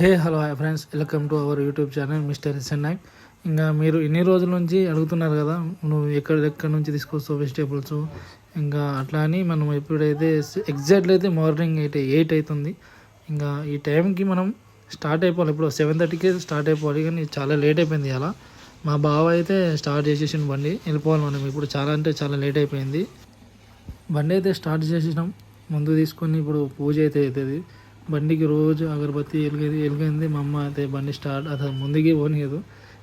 Hey hello hi friends. Welcome to our YouTube channel mister SN Nayak ఇంకా మీరు ఇన్ని రోజుల నుంచి అడుగుతున్నారు కదా నువ్వు ఎక్కడ ఎక్కడి నుంచి తీసుకొస్తావు వెజిటేబుల్స్? ఇంకా అట్లా అని మనం ఎప్పుడైతే ఎగ్జాక్ట్లీ అయితే మార్నింగ్ అయితే ఎయిట్ అవుతుంది ఇంకా ఈ టైంకి మనం స్టార్ట్ అయిపోవాలి. ఇప్పుడు సెవెన్ థర్టీకి స్టార్ట్ అయిపోవాలి కానీ చాలా లేట్ అయిపోయింది అలా మా బావ అయితే స్టార్ట్ చేసేసిన బండి వెళ్ళిపోవాలి మనం. ఇప్పుడు చాలా అంటే చాలా లేట్ అయిపోయింది. బండి అయితే స్టార్ట్ చేసినాం ముందు తీసుకొని ఇప్పుడు పూజ అయితే అవుతుంది. బండికి రోజు అగరబత్తి వెలిగేది వెలిగింది మా అమ్మ అయితే బండి స్టార్ట్ అసలు ముందుకి పోనీయదు.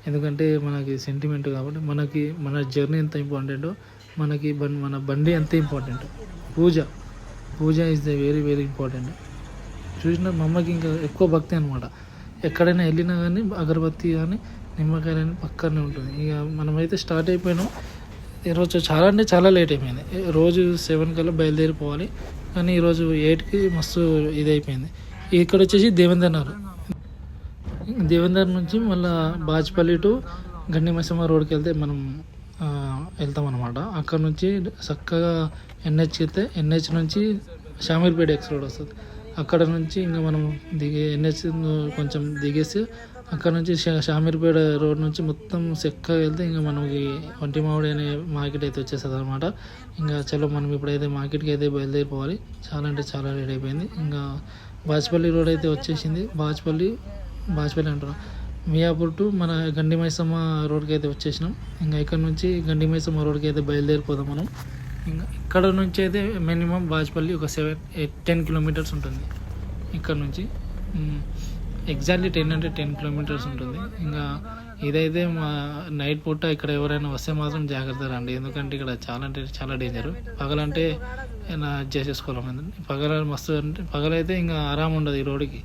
ఎందుకంటే మనకి సెంటిమెంట్ కాబట్టి మనకి మన జర్నీ ఎంత ఇంపార్టెంటో మనకి బండి మన బండి ఎంత important puja puja is the very very important చూసిన మా అమ్మకి ఇంకా ఎక్కువ భక్తి అనమాట ఎక్కడైనా వెళ్ళినా కానీ అగరబత్తి కానీ నిమ్మకాయలు కానీ పక్కనే ఉంటుంది. ఇక మనమైతే స్టార్ట్ అయిపోయినాం. ఈరోజు చాలా అంటే చాలా లేట్ అయిపోయింది. రోజు సెవెన్ కల్లా బయలుదేరిపోవాలి కానీ ఈరోజు ఎయిట్కి మస్తు ఇది అయిపోయింది. ఇక్కడ వచ్చేసి దేవేందర్ నగర్. దేవేందర్ నుంచి మళ్ళీ బాజ్పల్లి టు గండిమైసమ్మ రోడ్కి వెళ్తే మనం వెళ్తాం అనమాట అక్కడ నుంచి చక్కగా ఎన్హెచ్కి వెళ్తే ఎన్హెచ్ నుంచి షామీర్పేట ఎక్స్ రోడ్ వస్తుంది. అక్కడ నుంచి ఇంకా మనం దిగే ఎన్హెచ్ కొంచెం దిగేసి అక్కడ నుంచి షామీర్పేట రోడ్ నుంచి మొత్తం చక్కగా వెళ్తే ఇంకా మనకి ఒంటి మామిడి అనే మార్కెట్ అయితే వచ్చేస్తుంది అనమాట ఇంకా చలో మనం ఇప్పుడైతే మార్కెట్కి అయితే బయలుదేరిపోవాలి. చాలా అంటే చాలా లేట్ అయిపోయింది. ఇంకా బాజ్పల్లి రోడ్ అయితే వచ్చేసింది. బాజ్పల్లి బాజ్పల్లి అంటున్నాం మియాపూర్ టు మన గండి మైసమ్మ రోడ్కి అయితే వచ్చేసినాం. ఇంకా ఇక్కడ నుంచి గండి మైసమ్మ రోడ్కి అయితే బయలుదేరిపోదాం మనం. ఇంకా ఇక్కడ నుంచి అయితే మినిమం బాజ్పల్లి ఒక సెవెన్ ఎయిట్ టెన్ కిలోమీటర్స్ ఉంటుంది. ఇక్కడ నుంచి. ఎగ్జాక్ట్లీ టెన్ అంటే టెన్ కిలోమీటర్స్ ఉంటుంది. ఇంకా ఇదైతే మా నైట్ పూట ఇక్కడ ఎవరైనా వస్తే మాత్రం జాగ్రత్త రండి. ఎందుకంటే ఇక్కడ చాలా అంటే చాలా డేంజర్ పగలంటే నా చేసేసుకోవాలి పగల మస్తు అంటే పగలైతే ఇంకా ఆరాం ఉండదు ఈ రోడ్డుకి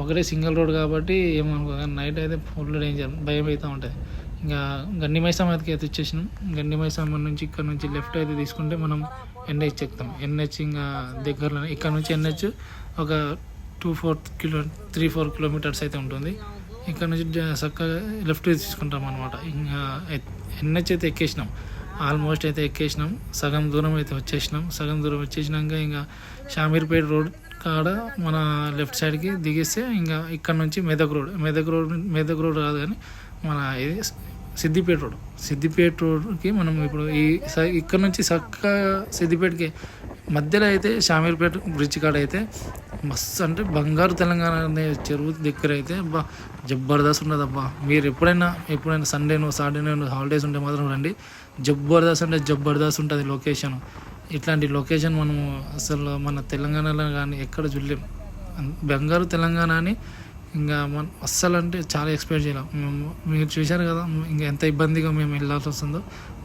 ఒకటే సింగిల్ రోడ్ కాబట్టి ఏమనుకో కానీ నైట్ అయితే ఫుల్ డేంజర్ భయం అవుతూ ఉంటుంది. ఇంకా గండి మైసమ్మకి అయితే వచ్చేసినాం. గండి మైసమ్మ నుంచి ఇక్కడ నుంచి లెఫ్ట్ అయితే తీసుకుంటే మనం ఎన్హెచ్ ఎక్కుతాం. ఎన్హెచ్ ఇంకా దగ్గరలో ఇక్కడ నుంచి ఎన్హెచ్ ఒక two four kilo three four kilometres అయితే ఉంటుంది. ఇక్కడ నుంచి చక్కగా లెఫ్ట్ తీసుకుంటాం అనమాట ఇంకా ఎన్హెచ్ అయితే ఎక్కేసినాం ఆల్మోస్ట్ అయితే ఎక్కేసినాం. సగం దూరం అయితే వచ్చేసినాం. సగం దూరం వచ్చేసినాక ఇంకా షామీర్పేట రోడ్ కాడ మన లెఫ్ట్ సైడ్కి దిగేస్తే ఇంకా ఇక్కడ నుంచి Medak road Medak road Medak road కాదు కానీ మన ఇది సిద్దిపేట రోడ్ సిద్దిపేట రోడ్కి మనం ఇప్పుడు ఈ స- ఇక్కడ నుంచి చక్కగా సిద్దిపేటకి మధ్యలో అయితే షామీర్పేట బ్రిడ్జ్ కాడ అయితే మస్తు అంటే బంగారు తెలంగాణ అనే చెరువు దగ్గర అయితే అబ్బా జబర్దస్త్ ఉండదు అబ్బా మీరు ఎప్పుడైనా ఎప్పుడైనా సండేనో సాటర్డేనో హాలిడేస్ ఉంటే మాత్రం రండి. జబర్దస్త్ అంటే జబర్దస్త్ ఉంటుంది లొకేషన్ ఇట్లాంటి లొకేషన్ మనము అసలు మన తెలంగాణలో కానీ ఎక్కడ చూడలేం. బంగారు తెలంగాణ అని ఇంకా మనం అస్సలు అంటే చాలా ఎక్స్పెక్ట్ చేయలేం. మేము మీరు చూశారు కదా ఇంకా ఎంత ఇబ్బందిగా మేము వెళ్ళాల్సి వస్తుందో.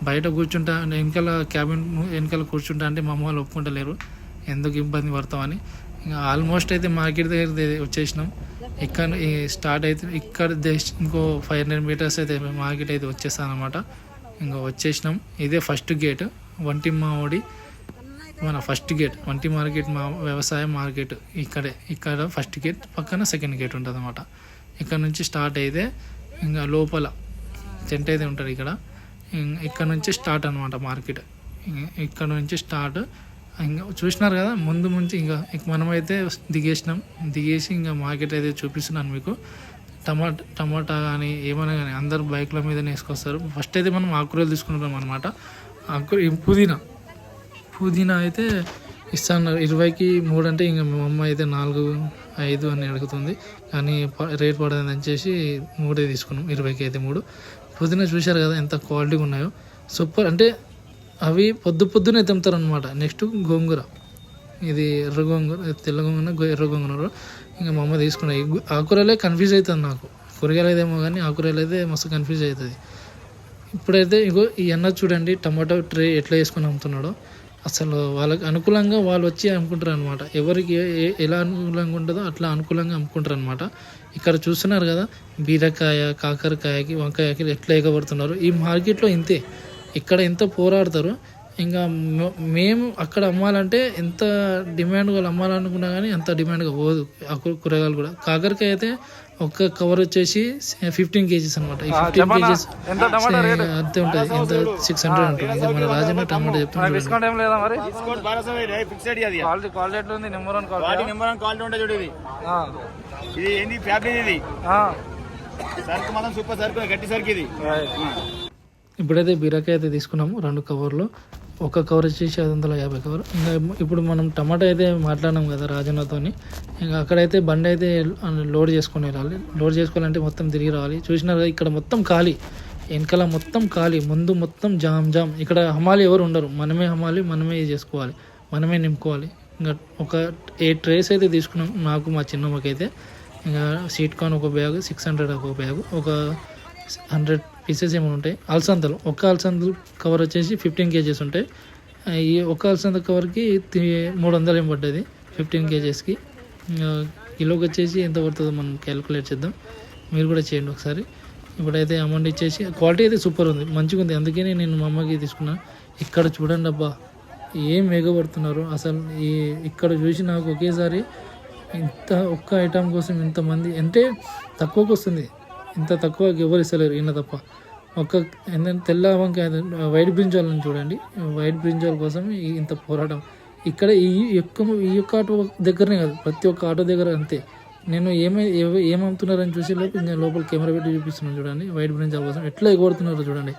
బయట కూర్చుంటా అంటే వెనకాల క్యాబిన్ వెనకాల కూర్చుంటా అంటే మా అమ్మ వాళ్ళు ఒప్పుకుంటలేరు. ఎందుకు ఇబ్బంది పడతామని. ఇంకా ఆల్మోస్ట్ అయితే మార్కెట్ దగ్గర వచ్చేసినాం. ఇక్కడ స్టార్ట్ అయితే ఇక్కడ జస్ట్ ఇంకో ఫైవ్ హండ్రెడ్ మీటర్స్ అయితే మార్కెట్ అయితే వచ్చేస్తాం అనమాట ఇంకా వచ్చేసినాం. ఇదే ఫస్ట్ గేట్ వంటి మామిడి మన ఫస్ట్ గేట్ వంటి మార్కెట్ మా వ్యవసాయ మార్కెట్ ఇక్కడే ఇక్కడ ఫస్ట్ గేట్ పక్కన సెకండ్ గేట్ ఉంటుంది అనమాట ఇక్కడ నుంచి స్టార్ట్ అయితే ఇంకా లోపల టెంట్ అయితే ఉంటుంది ఇక్కడ. ఇక్కడ నుంచి స్టార్ట్ అనమాట మార్కెట్. ఇక్కడ నుంచి స్టార్ట్ ఇంకా చూసినారు కదా ముందు నుంచి ఇంకా మనమైతే దిగేసినాం. దిగేసి ఇంకా మార్కెట్ అయితే చూపిస్తున్నాను మీకు. టమాటా టమాటా కానీ ఏమైనా కానీ అందరు బైక్ల మీదనే వేసుకొస్తారు. ఫస్ట్ అయితే మనం ఆకుకూరలు తీసుకుంటాం అనమాట ఆకుకూర పుదీనా. పుదీనా అయితే ఇస్తాను. ఇరవైకి మూడు అంటే ఇంకా మా అమ్మ అయితే నాలుగు ఐదు అని అడుగుతుంది. కానీ ప- రేట్ పడదని చేసి మూడే తీసుకున్నాం. ఇరవైకి అయితే మూడు. పుదీనా చూశారు కదా ఎంత క్వాలిటీగా ఉన్నాయో. సూపర్. అంటే అవి పొద్దు పొద్దునే తెంపుతారు అనమాట నెక్స్ట్ గోంగూర. ఇది ఎర్ర గోంగూర తెల్ల గోంగూర ఎర్ర గోంగూర. ఇంకా మా అమ్మ తీసుకున్నాయి. ఈ కన్ఫ్యూజ్ అవుతుంది నాకు. కూరగాయలు అయితేమో కానీ ఆకుకూరలు అయితే మస్తు కన్ఫ్యూజ్ అవుతుంది. ఇప్పుడైతే ఇగో ఈ అన్న చూడండి టమాటో ట్రే ఎట్లా వేసుకొని అమ్ముతున్నాడో. అసలు వాళ్ళకి అనుకూలంగా వాళ్ళు వచ్చి అమ్ముకుంటారు అనమాట ఎవరికి ఏ- ఎలా అనుకూలంగా ఉంటుందో అట్లా అనుకూలంగా అమ్ముకుంటారు అనమాట ఇక్కడ చూస్తున్నారు కదా బీరకాయ కాకరకాయకి వంకాయకి ఎట్లా ఎగబడుతున్నారు. ఈ మార్కెట్లో ఇంతే. ఇక్కడ ఎంత పోరాడతారు. ఇంకా మేము అక్కడ అమ్మాలంటే ఎంత డిమాండ్ వాళ్ళు అమ్మాలనుకున్నా కానీ అంత డిమాండ్గా పోదు. ఆ కూరగాయలు కూడా. కాకరకాయ అయితే ఒక్క కవర్ వచ్చేసి ఫిఫ్టీన్ కేజీస్ అనమాట ఈ ఫిఫ్టీన్ కేజీస్ ఎంత టమాటా రేటు? అంతే ఉంటుంది. ఎంత? సిక్స్ హండ్రెడ్ ఉంటుంది ఇంకా మన రాజన్న టమాటా చెప్తున్నాడు డిస్కౌంట్ ఏం లేదా మరి? క్వాలిటీ క్వాలిటీ ఎట్లా ఉంది? Number one quality number one quality ఉంటుంది చూడు ఇది. ఇది ఏంది? ఫ్యాబ్రిక్ ఇది. సరుకు మాత్రం సూపర్ సరుకు గట్టి సరుకు ఇది. ఇప్పుడైతే బీరకాయ అయితే తీసుకున్నాము రెండు కవర్లు. ఒక కవర్ వచ్చేసి ఐదు వందల యాభై కవర్. ఇంకా ఇప్పుడు మనం టమాటా అయితే మాట్లాడినాం కదా రాజన్నతోని. ఇంకా అక్కడైతే బండి అయితే లోడ్ చేసుకొని వెళ్ళాలి లోడ్ చేసుకోవాలంటే మొత్తం తిరిగి రావాలి చూసినారు కదా ఇక్కడ మొత్తం ఖాళీ. వెనకాల మొత్తం ఖాళీ. ముందు మొత్తం జామ్ జామ్. ఇక్కడ హమాలి ఎవరు ఉండరు. మనమే హమాలి మనమే చేసుకోవాలి. మనమే నింపుకోవాలి. ఇంకా ఒక ఎయిట్ ట్రేస్ అయితే తీసుకున్నాం నాకు మా చిన్నమ్మకైతే. ఇంకా సీట్ కాన్ ఒక బ్యాగ్ సిక్స్ హండ్రెడ్ ఒక బ్యాగ్. ఒక హండ్రెడ్ పీసెస్ ఏమైనా ఉంటాయి. అలసందలు. ఒక్క అలసందలు కవర్ వచ్చేసి ఫిఫ్టీన్ కేజెస్ ఉంటాయి. ఈ ఒక అలసంద కవర్కి తి- మూడు వందలు ఏం పడ్డది ఫిఫ్టీన్ కేజెస్కి కిలోకి వచ్చేసి ఎంత పడుతుందో మనం క్యాలిక్యులేట్ చేద్దాం. మీరు కూడా చేయండి ఒకసారి. ఇప్పుడైతే అమౌంట్ ఇచ్చేసి క్వాలిటీ అయితే సూపర్ ఉంది. మంచిగా ఉంది. అందుకనే నేను మా అమ్మకి తీసుకున్నాను ఇక్కడ చూడండి అబ్బా ఏం ఎగబడుతున్నారు అసలు ఈ ఇక్కడ చూసి నాకు ఒకేసారి ఇంత ఒక్క ఐటమ్ కోసం ఇంతమంది అంటే తక్కువకి వస్తుంది ఇంత తక్కువ ఎవరు ఇస్తలేరు ఈయన తప్ప. ఒక్క ఏంటంటే తెల్ల వంకాయ వైట్ బ్రింజాల్ని చూడండి. వైట్ బ్రింజాల్ కోసం ఇంత పోరాటం. ఇక్కడ ఈ యొక్క ఈ యొక్క ఆటో దగ్గరనే కాదు ప్రతి ఒక్క ఆటో దగ్గర అంతే. నేను ఏమై ఏమవుతున్నారని చూసి లోపు నేను లోపల కెమెరా పెట్టి చూపిస్తున్నాను చూడండి. వైట్ బ్రింజాల్ కోసం ఎట్లా ఎగబడుతున్నారో చూడండి.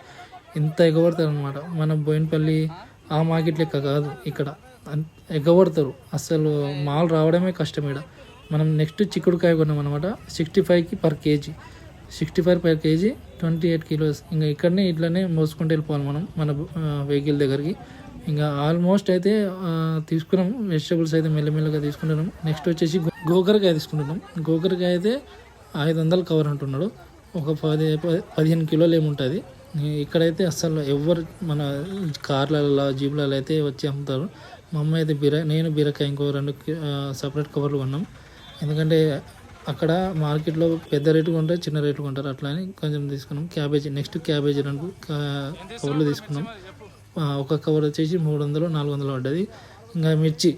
ఇంత ఎగబడతారు అనమాట మన బోయినపల్లి ఆ మార్కెట్ లెక్క కాదు ఇక్కడ. అన్- ఎగబడతారు. అసలు మాల్ రావడమే కష్టం ఇక్కడ మనం నెక్స్ట్ చిక్కుడుకాయ కొన్నాం అనమాట సిక్స్టీ ఫైవ్కి per KG. Sixty five per KG twenty eight kilos ఇంకా ఇక్కడనే ఇట్లనే మోసుకుంటూ వెళ్ళిపోవాలి మనం మన వెహికల్ దగ్గరికి. ఇంకా ఆల్మోస్ట్ అయితే తీసుకున్నాం. వెజిటబుల్స్ అయితే మెల్లమెల్లగా తీసుకుంటున్నాం. నెక్స్ట్ వచ్చేసి గోకరకాయ తీసుకుంటున్నాం. గోకరకాయ అయితే ఐదు వందలు కవర్ అంటున్నాడు. ఒక పది పదిహేను కిలోలు ఏముంటుంది ఇక్కడైతే అస్సలు ఎవరు మన కార్లలో జీపులలో అయితే వచ్చి అమ్ముతారు. మా అమ్మ అయితే బీర నేను బీరకాయ ఇంకో రెండు సపరేట్ కవర్లు కొన్నాం. ఎందుకంటే అక్కడ మార్కెట్లో పెద్ద రేటు కొంటారు చిన్న రేటు కొంటారు అట్లా అని కొంచెం తీసుకున్నాం. క్యాబేజీ నెక్స్ట్ క్యాబేజీ రెండు కవర్లు తీసుకున్నాం. ఒక కవర్ వచ్చేసి మూడు వందలు నాలుగు వందలు పడ్డది. ఇంకా మిర్చి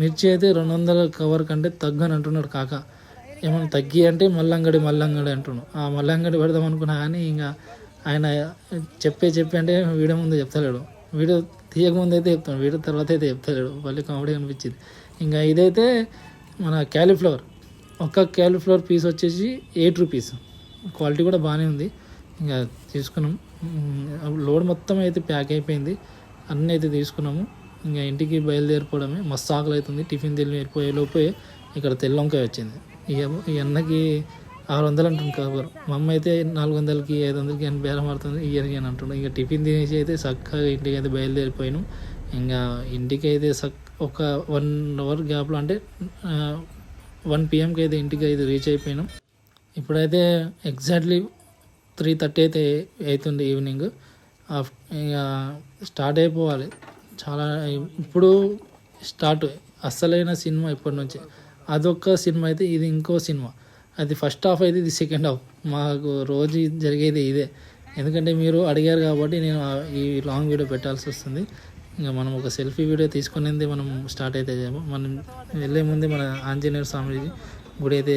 మిర్చి అయితే రెండు వందల కవర్ కంటే తగ్గని అంటున్నాడు కాక. ఏమైనా తగ్గి అంటే మల్లంగడి మల్లంగడి అంటున్నాడు. ఆ మల్లంగడి పెడదాం అనుకున్నా కానీ ఇంకా ఆయన చెప్పే చెప్పి అంటే వీడియో ముందు చెప్తలేడు. వీడియో తీయకముందు అయితే చెప్తాడు వీడియో తర్వాత అయితే చెప్తలేడు. మళ్ళీ కామెడీ అనిపించింది. ఇంకా ఇదైతే మన క్యాలీఫ్లవర్. ఒక్క క్యాలీఫ్లవర్ పీస్ వచ్చేసి ఎయిట్ రూపీస్. క్వాలిటీ కూడా బాగానే ఉంది. ఇంకా తీసుకున్నాం. లోడ్ మొత్తం అయితే ప్యాక్ అయిపోయింది. అన్నీ అయితే తీసుకున్నాము. ఇంకా ఇంటికి బయలుదేరిపోవడమే. మస్తు ఆకలి అవుతుంది టిఫిన్ తిని వెళ్ళిపోయే లోపే ఇక్కడ తెల్లంకాయ వచ్చింది. ఈ ఈ అన్నకి ఆరు వందలు అంటుంది కవర్ మా అమ్మ అయితే నాలుగు వందలకి ఐదు వందలకి అని బేరం ఆడుతుంది ఇయర్కి అని అంటుండే ఇంకా టిఫిన్ తినేసి అయితే చక్కగా ఇంటికి అయితే బయలుదేరిపోయాను. ఇంకా ఇంటికి అయితే సక్ ఒక వన్ అవర్ గ్యాప్లో అంటే వన్ పిఎంకి అయితే ఇంటికి అయితే రీచ్ అయిపోయినాం. ఇప్పుడైతే ఎగ్జాక్ట్లీ త్రీ థర్టీ అయితే అవుతుంది ఈవినింగ్ ఇక స్టార్ట్ అయిపోవాలి. చాలా ఇప్పుడు స్టార్ట్ అస్సలైన సినిమా ఇప్పటి నుంచి. అదొక సినిమా అయితే ఇది ఇంకో సినిమా. అది ఫస్ట్ హాఫ్ అయితే ఇది సెకండ్ హాఫ్ మాకు రోజు జరిగేది ఇదే. ఎందుకంటే మీరు అడిగారు కాబట్టి నేను ఈ లాంగ్ వీడియో పెట్టాల్సి వస్తుంది. ఇంకా మనం ఒక సెల్ఫీ వీడియో తీసుకునేది మనం స్టార్ట్ అయితే మనం వెళ్ళే ముందే మన ఆంజనేయ స్వామి గుడి అయితే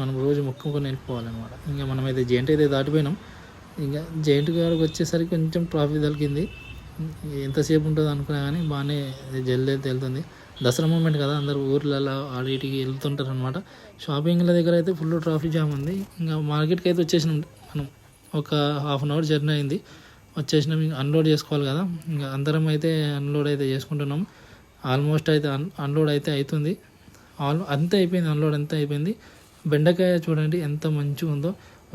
మనం రోజు మొక్కుకొని వెళ్ళిపోవాలన్నమాట. ఇంకా మనమైతే జెయింట్ అయితే దాటిపోయినాం. ఇంకా జెయింట్ గారికి వచ్చేసరికి కొంచెం ట్రాఫిక్ దొరికింది ఎంతసేపు ఉంటుంది అనుకున్నా కానీ బాగానే జల్దీ అయితే వెళ్తుంది దసరా మూమెంట్ కదా అందరు ఊర్లలో ఆడిటికి వెళ్తుంటారు అనమాట షాపింగ్ల దగ్గర అయితే ఫుల్ ట్రాఫిక్ జామ్ ఉంది. ఇంకా మార్కెట్కి అయితే వచ్చేసినాం. మనం ఒక హాఫ్ అన్ అవర్ జర్నీ అయింది. వచ్చేసినాం. ఇంకా అన్లోడ్ చేసుకోవాలి కదా. ఇంకా అందరం అయితే అన్లోడ్ అయితే చేసుకుంటున్నాం. ఆల్మోస్ట్ అయితే అన్ అన్లోడ్ అయితే అవుతుంది ఆల్ అంతా అయిపోయింది. అన్లోడ్ అంతా అయిపోయింది. బెండకాయ చూడండి ఎంత మంచిగా ఉందో.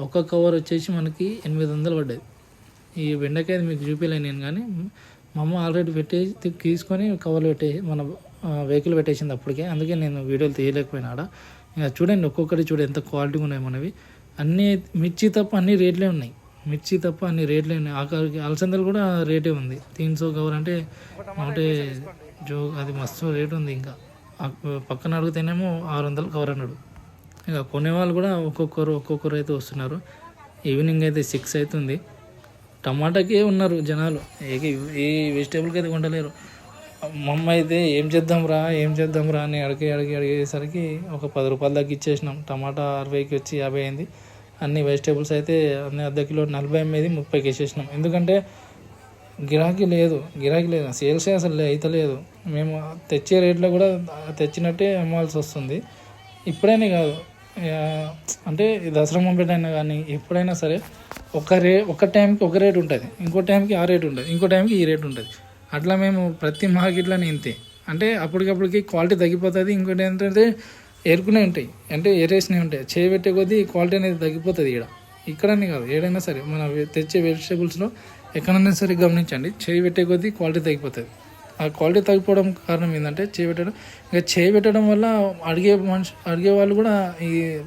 ఒక కవర్ వచ్చేసి మనకి ఎనిమిది వందలు పడ్డది. ఈ బెండకాయ మీకు చూపించలేను నేను కానీ మా అమ్మ ఆల్రెడీ పెట్టేసి తీసుకొని కవర్లు పెట్టేసి మన వెహికల్ పెట్టేసింది అప్పటికే. అందుకే నేను వీడియోలు తీయలేకపోయినా ఆడ. ఇంకా చూడండి ఒక్కొక్కటి చూడండి ఎంత క్వాలిటీగా ఉన్నాయి మనవి అన్నీ మిర్చి తప్ప అన్ని రేట్లే ఉన్నాయి. మిర్చి తప్ప అన్ని రేట్లే ఉన్నాయి ఆఖరికి అలసందలు కూడా రేటే ఉంది. తీన్సో కవర్ అంటే ఒకటే జో అది మస్తు రేట్ ఉంది ఇంకా. పక్కన అడిగితేనేమో ఆరు వందలు కవర్ అన్నాడు. ఇక కొనేవాళ్ళు కూడా ఒక్కొక్కరు ఒక్కొక్కరు అయితే వస్తున్నారు. ఈవినింగ్ అయితే సిక్స్ అవుతుంది టమాటాకే ఉన్నారు జనాలు. ఏ ఏ వెజిటేబుల్కి అయితే కొంటలేరు. మమ్మ అయితే ఏం చేద్దాం రా ఏం చేద్దాం రా అని అడిగి అడిగి అడిగేసరికి ఒక పది రూపాయలు దాకా ఇచ్చేసినాం. టమాటా అరవైకి వచ్చి యాభై అయింది. అన్ని వెజిటేబుల్స్ అయితే అన్ని అర్ధ కిలో నలభై ఎనిమిది ముప్పైకి వేసేసినాం ఎందుకంటే గిరాకీ లేదు గిరాకీ లేదు. సేల్సే అసలు అవుతలేదు అయితలేదు మేము తెచ్చే రేట్లో కూడా తెచ్చినట్టే అమ్మాల్సి వస్తుంది. ఇప్పుడైనా కాదు. అంటే దసరా మొమెంట్ అయినా కానీ ఎప్పుడైనా సరే ఒక రే ఒక టైంకి ఒక రేట్ ఉంటుంది. ఇంకో టైంకి ఆ రేట్ ఉంటుంది. ఇంకో టైంకి ఈ రేట్ ఉంటుంది. అట్లా మేము ప్రతి మార్కెట్లోనే ఇంతే. అంటే అప్పటికప్పటికి క్వాలిటీ తగ్గిపోతుంది. ఇంకోటి ఏంటంటే ఏరుకునే ఉంటాయి. అంటే ఏరేసినవి ఉంటాయి. చేయబెట్టే కొద్దీ క్వాలిటీ అనేది తగ్గిపోతుంది ఇక్కడ ఇక్కడనే కాదు ఏడైనా సరే. మన తెచ్చే వెజిటేబుల్స్లో ఎక్కడైనా సరే గమనించండి. చేయి పెట్టే కొద్దీ క్వాలిటీ తగ్గిపోతుంది. ఆ క్వాలిటీ తగ్గిపోవడం కారణం ఏంటంటే చేయి పెట్టడం ఇక చేయి పెట్టడం వల్ల అడిగే మనిషి అడిగే వాళ్ళు కూడా ఈ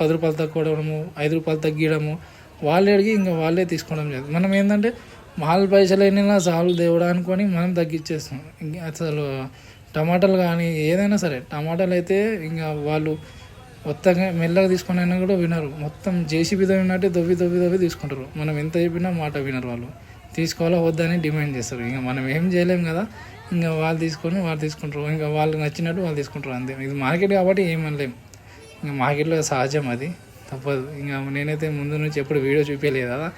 పది రూపాయలు తక్కువడము ఐదు రూపాయలు తగ్గియడము వాళ్ళే అడిగి ఇంకా వాళ్ళే తీసుకోవడం లేదు మనం ఏంటంటే వాళ్ళ పైసలు అయినా చాలు దేవుడా అనుకొని మనం తగ్గించేస్తాం అసలు టమాటాలు కానీ ఏదైనా సరే టమాటాలు అయితే ఇంకా వాళ్ళు మొత్తంగా మెల్లగా తీసుకొని అయినా కూడా వినరు. మొత్తం జేసీబీతో విన్నట్టే దొవ్వి దొవ్వి దొవ్వి తీసుకుంటారు. మనం ఎంత చెప్పినా మాట వినరు వాళ్ళు. తీసుకోవాలా వద్దని డిమాండ్ చేస్తారు. ఇంకా మనం ఏం చేయలేం కదా. ఇంకా వాళ్ళు తీసుకొని వాళ్ళు తీసుకుంటారు. ఇంకా వాళ్ళకి నచ్చినట్టు వాళ్ళు తీసుకుంటారు అంతే. ఇది మార్కెట్ కాబట్టి ఏమనలేం ఇంకా మార్కెట్లో సహజం అది. తప్పదు. ఇంకా నేనైతే ముందు నుంచి ఎప్పుడు వీడియో చూపించలేదు కదా.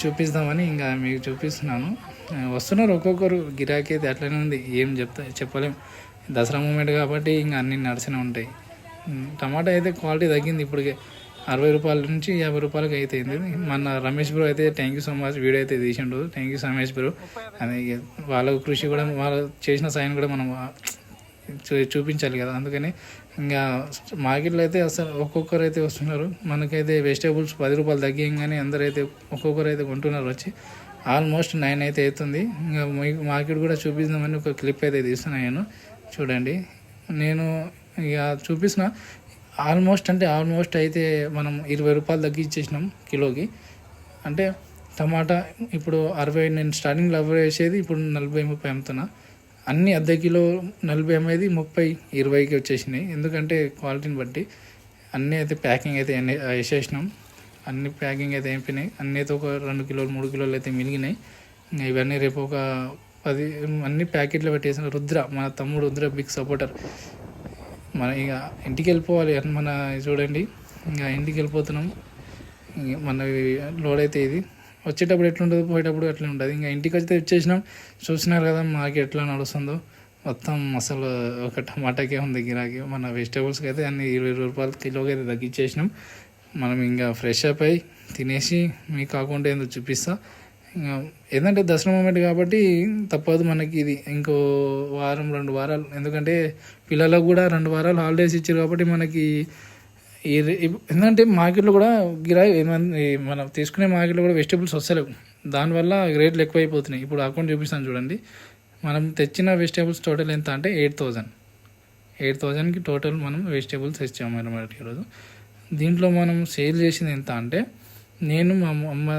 చూపిస్తామని ఇంకా మీకు చూపిస్తున్నాను. వస్తున్నారు ఒక్కొక్కరు గిరాకీ అయితే అట్లనే ఉంది ఏం చెప్తా చెప్పలేం. దసరా మూమెంట్ కాబట్టి ఇంకా అన్నీ నడిచినే ఉంటాయి. టమాటా అయితే క్వాలిటీ తగ్గింది ఇప్పటికే. అరవై రూపాయల నుంచి యాభై రూపాయలకి అయితే మన రమేష్ బ్రో అయితే thank you so much video అయితే తీసిండు. Thank you Ramesh bro. అది వాళ్ళ కృషి కూడా వాళ్ళు చేసిన సాయం కూడా మనం చూ- చూపించాలి కదా. అందుకని ఇంకా మార్కెట్లో అయితే అసలు ఒక్కొక్కరు అయితే వస్తున్నారు. మనకైతే వెజిటేబుల్స్ పది రూపాయలు తగ్గియంగానే అందరైతే ఒక్కొక్కరు అయితే కొంటున్నారు వచ్చి. ఆల్మోస్ట్ నైన్ అయితే అవుతుంది. ఇంకా మీకు మార్కెట్ కూడా చూపిద్దామని ఒక క్లిప్ అయితే తీస్తున్నా నేను. చూడండి. నేను ఇక చూపిస్తున్న ఆల్మోస్ట్ అంటే ఆల్మోస్ట్ అయితే మనం ఇరవై రూపాయలు తగ్గించేసినాం కిలోకి. అంటే టమాటా ఇప్పుడు అరవై నేను స్టార్టింగ్లో అరవై వేసేది ఇప్పుడు నలభై ముప్పై అమ్ముతున్నా. అన్ని అర్ధ కిలో నలభై అమ్మేది ముప్పై ఇరవైకి వచ్చేసినాయి. ఎందుకంటే క్వాలిటీని బట్టి అన్నీ అయితే ప్యాకింగ్ అయితే వేసేసినాం. అన్ని ప్యాకింగ్ అయితే అయిపోయినాయి అన్నీ అయితే ఒక రెండు కిలోలు మూడు కిలోలు అయితే మిగిలినాయి. ఇంకా ఇవన్నీ రేపు ఒక పది అన్ని ప్యాకెట్లు పెట్టేసిన రుద్ర మన తమ్ముడు రుద్ర బిగ్ సపోర్టర్. మన ఇక ఇంటికి వెళ్ళిపోవాలి. అని మన చూడండి. ఇంకా ఇంటికి వెళ్ళిపోతున్నాం. మన లోడ్ అయితే ఇది. వచ్చేటప్పుడు ఎట్లుంటుంది పోయేటప్పుడు ఎట్లా ఉంటుంది. ఇంకా ఇంటికి వస్తే వచ్చేసినాం. చూసినారు కదా మాకు ఎట్లా నడుస్తుందో. మొత్తం అసలు ఒక టమాటాకే ఉంది గిరాకీ. మన వెజిటేబుల్స్కి అయితే అన్ని ఇరవై రూపాయలు కిలోకి అయితే తగ్గించేసినాం. మనం ఇంకా ఫ్రెష్ అప్ అయి తినేసి మీకు కాకుండా ఏందో చూపిస్తా. ఇంకా ఏంటంటే దసరా మూమెంట్ కాబట్టి తప్పదు మనకి ఇది. ఇంకో వారం రెండు వారాలు. ఎందుకంటే పిల్లలకు కూడా రెండు వారాలు హాలిడేస్ ఇచ్చారు కాబట్టి మనకి ఈ ఎందుకంటే మార్కెట్లో కూడా గిరాయి మనం తీసుకునే మార్కెట్లో కూడా వెజిటేబుల్స్ వస్తలేవు. దానివల్ల రేట్లు ఎక్కువైపోతున్నాయి. ఇప్పుడు అకౌంట్ చూపిస్తాను చూడండి. మనం తెచ్చిన వెజిటేబుల్స్ టోటల్ ఎంత అంటే ఎయిట్ థౌజండ్ ఎయిట్ థౌజండ్కి టోటల్ మనం వెజిటేబుల్స్ తెచ్చాము అనమాట ఈరోజు. దీంట్లో మనం సేల్ చేసింది ఎంత అంటే నేను మా అమ్మ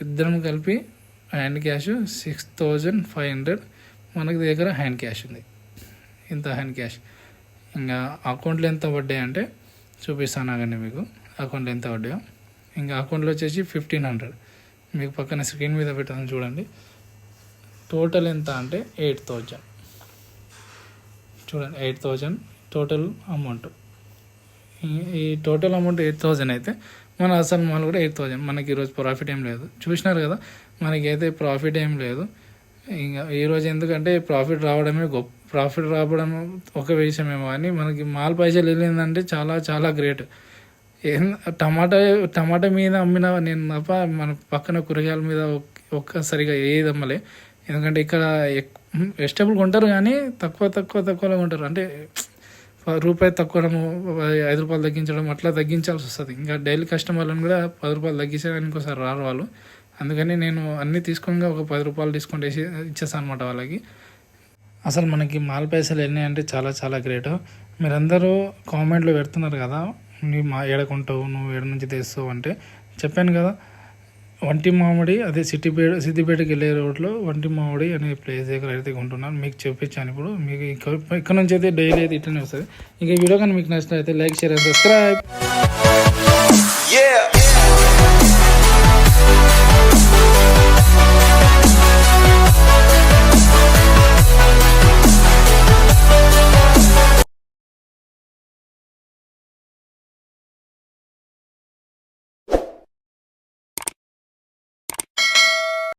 ఇద్దరం కలిపి hand cash six thousand five hundred మనకి దగ్గర హ్యాండ్ క్యాష్ ఉంది. ఇంత హ్యాండ్ క్యాష్ ఇంకా అకౌంట్లో ఎంత పడ్డాయి అంటే చూపిస్తాను ఆగండి మీకు. అకౌంట్లో ఎంత పడ్డాయో. ఇంకా అకౌంట్లో వచ్చేసి ఫిఫ్టీన్ హండ్రెడ్ మీకు పక్కన స్క్రీన్ మీద పెట్టాను చూడండి. టోటల్ ఎంత అంటే ఎయిట్ థౌజండ్ చూడండి ఎయిట్ థౌజండ్ టోటల్ అమౌంట్ ఈ- టోటల్ అమౌంట్ ఎయిట్ థౌజండ్ అయితే మన అసలు మాల్ కూడా ఎయిట్ థౌజండ్ మనకి ఈరోజు ప్రాఫిట్ ఏం లేదు. చూసినారు కదా మనకైతే ప్రాఫిట్ ఏం లేదు. ఇంకా ఈరోజు ఎందుకంటే ప్రాఫిట్ రావడమే గొప్ప ప్రాఫిట్ రావడం ఒక విషయమేమో కానీ మనకి మాల్ పైసలు వెళ్ళిందంటే చాలా చాలా గ్రేట్ ఏం టమాటా టమాటా మీద అమ్మిన నేను తప్ప మన పక్కన కూరగాయల మీద ఒక్కసారిగా ఏది అమ్మలే. ఎందుకంటే ఇక్కడ వెజిటబుల్ కొంటారు కానీ తక్కువ తక్కువ తక్కువలో కొంటారు. అంటే రూపాయి తక్కువడం ఐదు రూపాయలు తగ్గించడం అట్లా తగ్గించాల్సి వస్తుంది. ఇంకా డైలీ కస్టమర్లను కూడా పది రూపాయలు తగ్గించడానికి ఒకసారి రారు వాళ్ళు. అందుకని నేను అన్నీ తీసుకొని ఒక పది రూపాయలు డిస్కౌంట్ వేసి ఇచ్చేస్తాను అనమాట వాళ్ళకి. అసలు మనకి మాల్ పైసలు ఎన్ని అంటే చాలా చాలా గ్రేట్. మీరందరూ కామెంట్లో పెడుతున్నారు కదా నువ్వు మా ఏడకుంటావు నువ్వు ఏడ నుంచి తెస్తావు? అంటే చెప్పాను కదా వంటి మామిడి అదే సిటీపేట సిద్దిపేటకి వెళ్ళే రోడ్లో వంటి మామిడి అనే ప్లేస్ దగ్గర అయితే కొంటున్నాను. మీకు చూపించాను ఇప్పుడు. మీకు ఇక్కడ ఇక్కడ నుంచి అయితే డైలీ అయితే ఇట్లనే వస్తుంది. ఇంకా వీడియో కానీ మీకు నచ్చినట్లయితే లైక్ షేర్ అండ్ సబ్స్క్రైబ్.